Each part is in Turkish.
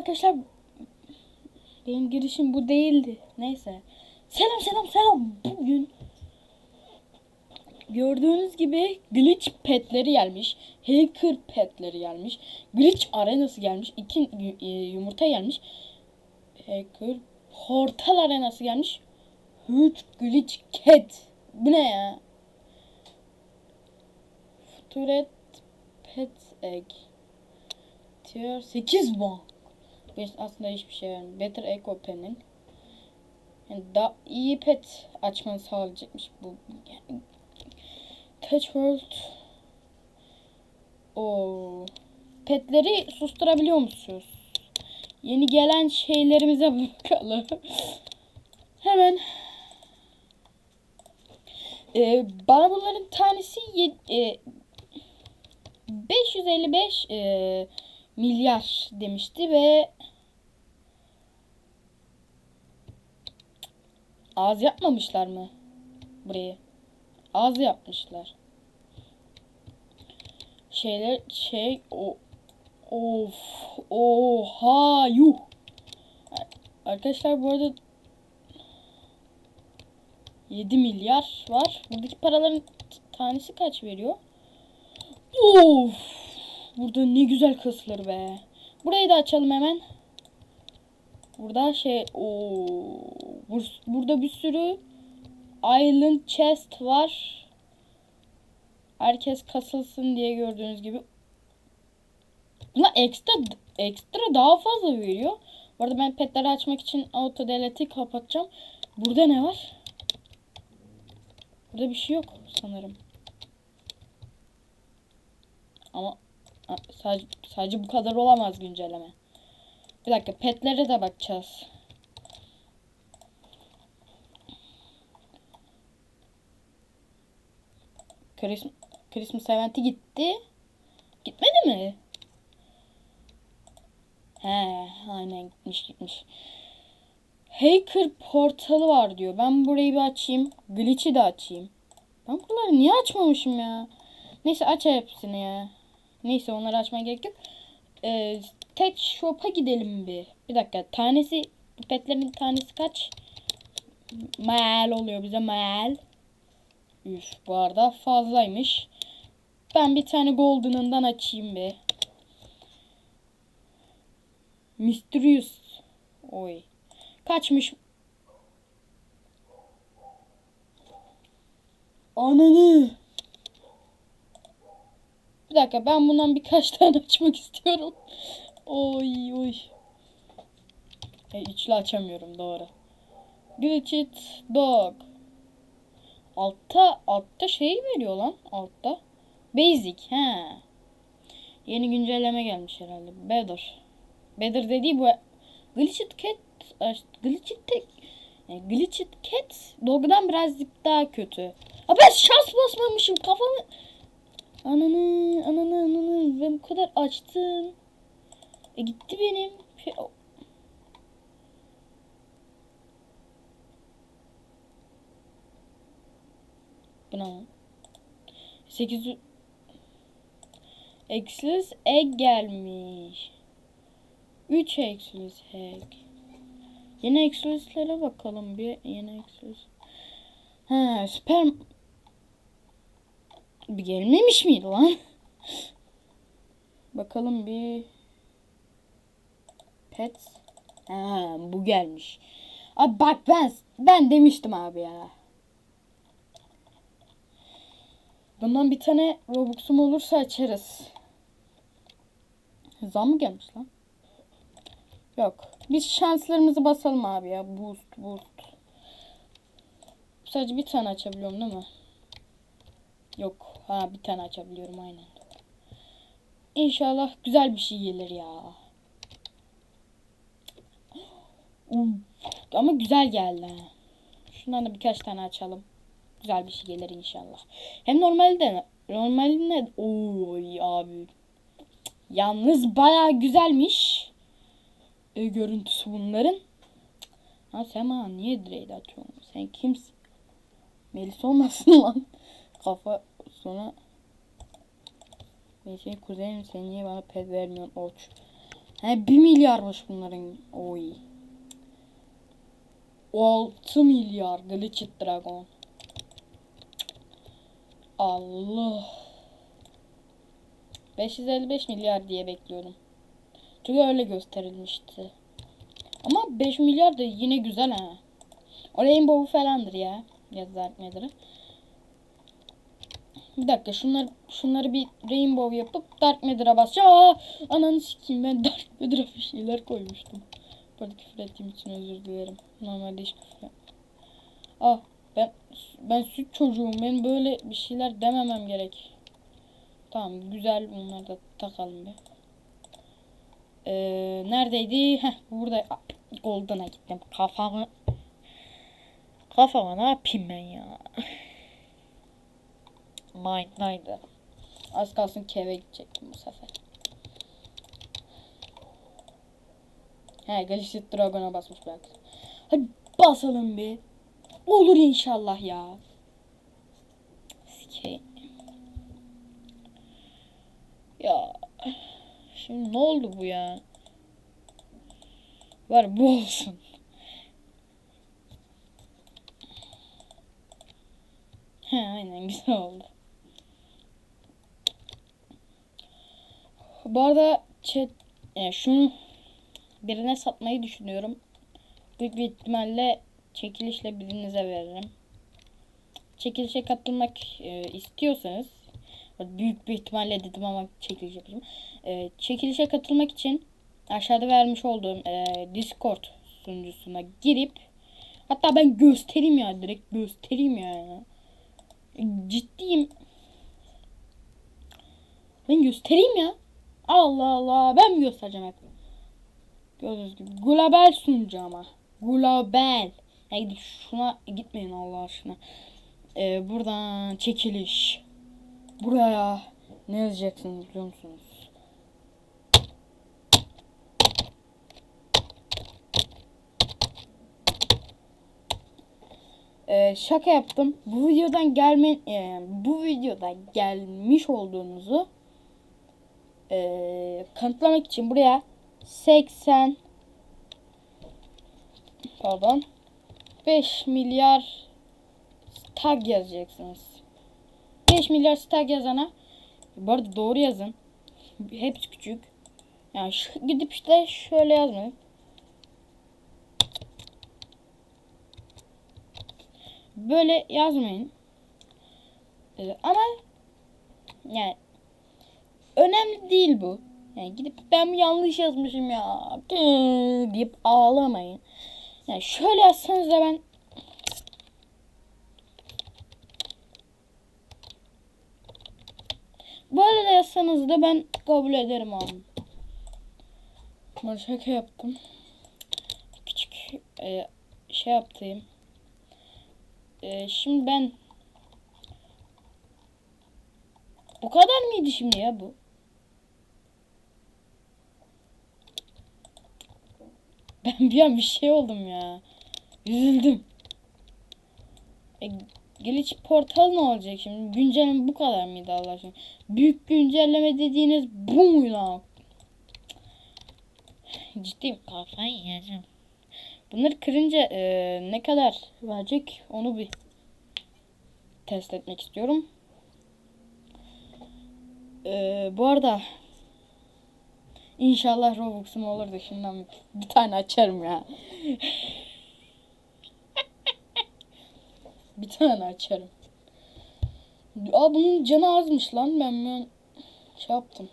arkadaşlar. Benim girişim bu değildi. Neyse. Selam selam selam. Bugün gördüğünüz gibi glitch petleri gelmiş. Hacker petleri gelmiş. Glitch arenası gelmiş. iki e, yumurta gelmiş. Hacker portal arenası gelmiş. Huge glitch cat. Bu ne ya? Futuret pet egg. Tier 8 bu. Biz aslında hiçbir şey vermiyor. Better Eco Pen'in. Yani daha iyi pet açmanı sağlayacakmış bu. Touch World. O petleri susturabiliyor musunuz? Yeni gelen şeylerimize bakalım. Hemen ee, bana bunların tanesi e, 555 e, milyar demişti ve az yapmamışlar mı burayı? Az yapmışlar. Şeyler şey o of oha yuh. Arkadaşlar bu arada 7 milyar var. Buradaki paraların tanesi kaç veriyor? Of! Burada ne güzel kasılır be. Burayı da açalım hemen. Burada şey o burada bir sürü Island chest var. Herkes kasılsın diye gördüğünüz gibi. Buna ekstra ekstra daha fazla veriyor. Bu arada ben petleri açmak için auto delete'i kapatacağım. Burada ne var? Burada bir şey yok sanırım. Ama sadece, sadece bu kadar olamaz güncelleme. Bir dakika petlere de bakacağız. Christmas, Christmas eventi gitti. Gitmedi mi? He, aynen gitmiş gitmiş. Hacker portalı var diyor. Ben burayı bir açayım. Glitch'i de açayım. Ben buraları niye açmamışım ya? Neyse aç hepsini ya. Neyse onları açmaya gerek yok. Ee, tek shop'a gidelim bir. Bir dakika. Tanesi petlerin tanesi kaç? Mal oluyor bize mal. Bu arada fazlaymış. Ben bir tane golden'ından açayım bir. Mysterious. Oy. Kaçmış? Ananı. Bir dakika ben bundan birkaç tane açmak istiyorum. Oy oy. E, içli açamıyorum doğru. Glitched dog. Altta altta şey veriyor lan altta. Basic he. Yeni güncelleme gelmiş herhalde. Better. Better dediği bu Glitched cat Glitched tek yani Glitched cat dog'dan birazcık daha kötü. Aa ben şans basmamışım kafamı Ananı, ananı, ananı. Ben bu kadar açtım. E gitti benim. Şey, Bu ne lan? 800 Exodus egg gelmiş. 3 Exodus egg. Yeni Exodus'lara bakalım bir. Yeni Exodus. Ha, sperm bir gelmemiş miydi lan? Bakalım bir pet. Ha, bu gelmiş. Abi bak ben ben demiştim abi ya. Bundan bir tane Robux'um olursa açarız. Zam mı gelmiş lan? Yok. Biz şanslarımızı basalım abi ya. Boost, boost. Sadece bir tane açabiliyorum değil mi? Yok. Ha bir tane açabiliyorum aynen. İnşallah güzel bir şey gelir ya. Ama güzel geldi. Şundan da birkaç tane açalım. Güzel bir şey gelir inşallah. Hem normalde normalde oy abi. Yalnız baya güzelmiş. E, görüntüsü bunların. Ha sen bana niye direği atıyorsun? Sen kimsin? Melis olmasın lan. Kafa sonra Neyse kuzenim sen niye bana pet vermiyorsun oç. He 1 milyarmış bunların. Oy. 6 milyar Glitched Dragon. Allah. 555 milyar diye bekliyordum. Çünkü öyle gösterilmişti. Ama 5 milyar da yine güzel ha. O Rainbow falandır ya. Yazar nedir? Bir dakika şunları şunları bir Rainbow yapıp Dark Matter'a basacağım. Aa, ananı sikeyim ben Dark Matter'a bir şeyler koymuştum. Burada küfür ettiğim için özür dilerim. Normalde hiç küfür etmem. Ah ben ben süt çocuğum. Ben böyle bir şeyler dememem gerek. Tamam güzel bunları da takalım bir. Ee, neredeydi? Heh burada Golden'a gittim. Kafamı Kafama ne yapayım ben ya? Mind'daydı. Az kalsın keve gidecektim bu sefer. He Galactic Dragon'a basmış belki. Hadi basalım bir. Olur inşallah ya. Sikeyim. Ya. Şimdi ne oldu bu ya? Var bu olsun. He aynen güzel oldu. Bu arada chat yani şunu birine satmayı düşünüyorum. Büyük bir ihtimalle çekilişle birinize veririm. Çekilişe katılmak e, istiyorsanız büyük bir ihtimalle dedim ama çekiliş yapacağım. E, çekilişe katılmak için aşağıda vermiş olduğum e, Discord sunucusuna girip hatta ben göstereyim ya direkt göstereyim ya. Ciddiyim. Ben göstereyim ya. Allah Allah. Ben mi göstereceğim hep? Gördüğünüz gibi. Global sunucu ama. Global. Ya gidip şuna gitmeyin Allah aşkına. Ee, buradan çekiliş. Buraya ne yazacaksınız biliyor musunuz? Ee, şaka yaptım. Bu videodan gelme e, bu videoda gelmiş olduğunuzu e, kanıtlamak için buraya 80 pardon 5 milyar tag yazacaksınız. 5 milyar tag yazana bu arada doğru yazın. Hepsi küçük. Yani şu, gidip işte şöyle yazmayın. böyle yazmayın. Ee, ama yani önemli değil bu. Yani gidip ben yanlış yazmışım ya deyip ağlamayın. Yani şöyle yazsanız da ben Böyle de yazsanız da ben kabul ederim abi. Ben şaka yaptım. Küçük e, şey yaptım. Ee, şimdi ben bu kadar mıydı şimdi ya bu? Ben bir an bir şey oldum ya. Üzüldüm. E, Glitch portal ne olacak şimdi? Güncelleme bu kadar mıydı Allah aşkına? Büyük güncelleme dediğiniz bu mu lan? Ciddiyim kafayı yiyeceğim. Bunları kırınca e, ne kadar verecek onu bir test etmek istiyorum. E, bu arada inşallah Robux'um olur da şimdiden bir tane açarım ya. bir tane açarım. Aa bunun canı azmış lan ben ben şey yaptım.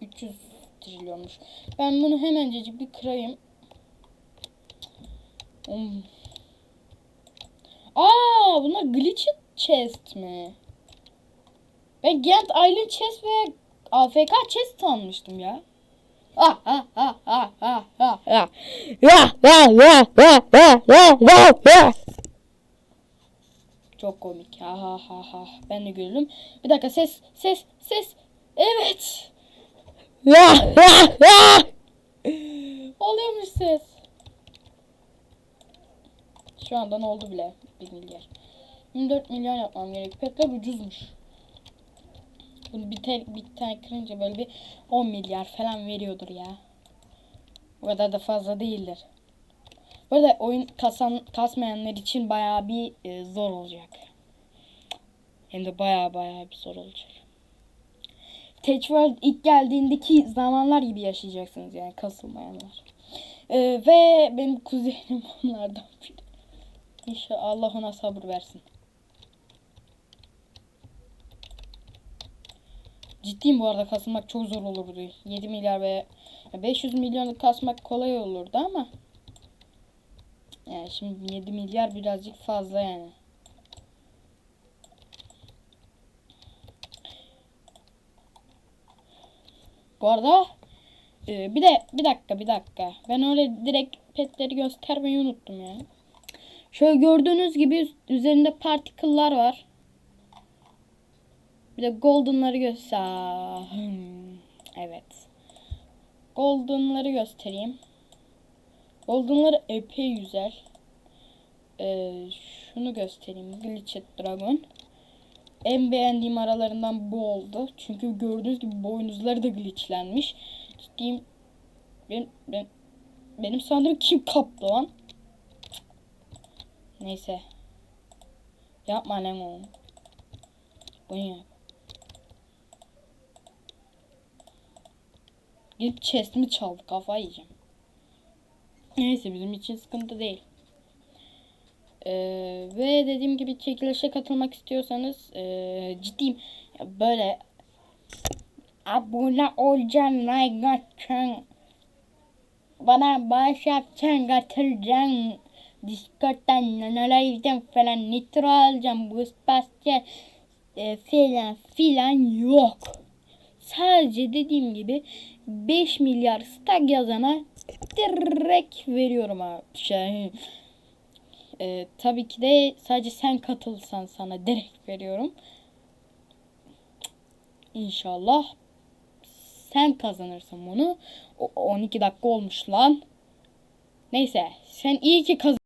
300 trilyonmuş. Ben bunu hemencecik bir kırayım. Hmm. Aa bunlar glitched chest mi? Ben Gent Island chest ve AFK chest sanmıştım ya. Ya. Çok komik. Ha ha ha ha. Ben de güldüm. Bir dakika ses ses ses. Evet. Ya ya ya. Oluyormuş ses. Şu andan oldu bile 1 milyar. 24 milyon yapmam gerek. Petler ucuzmuş. Bunu bir, tel, bir tane kırınca böyle bir 10 milyar falan veriyordur ya. O kadar da fazla değildir. Bu arada oyun kasan, kasmayanlar için bayağı bir e, zor olacak. Hem de bayağı bayağı bir zor olacak. Tech World ilk geldiğindeki zamanlar gibi yaşayacaksınız yani kasılmayanlar. E, ve benim kuzenim onlardan biri. İnşallah Allah ona sabır versin. Ciddiyim bu arada kasılmak çok zor olurdu. 7 milyar ve 500 milyonu kasmak kolay olurdu ama yani şimdi 7 milyar birazcık fazla yani. Bu arada e, bir de bir dakika bir dakika. Ben öyle direkt petleri göstermeyi unuttum ya. Şöyle gördüğünüz gibi üzerinde particle'lar var. Bir de golden'ları göster. Hmm, Evet. Golden'ları göstereyim. Golden'ları epey güzel. Ee, şunu göstereyim. Glitched Dragon. En beğendiğim aralarından bu oldu. Çünkü gördüğünüz gibi boynuzları da glitchlenmiş. Ciddiyim. Benim, ben, benim sandığım kim kaptı lan? Neyse. Yapma lan oğlum. Bunu yap. Gidip chest'imi çaldı. Kafayı yiyeceğim. Neyse bizim için sıkıntı değil. Ee, ve dediğim gibi çekilişe katılmak istiyorsanız ee, ciddiyim. Böyle abone olacaksın, like atacaksın. Bana bağış yapacaksın, katılacaksın. Discord'dan, Nanolive'den falan nitro alacağım, boost basacağım. E, filan filan yok. Sadece dediğim gibi 5 milyar stag yazana direkt veriyorum abi. Şey, e, tabii ki de sadece sen katılsan sana direkt veriyorum. İnşallah sen kazanırsın bunu. O, 12 dakika olmuş lan. Neyse sen iyi ki kazan.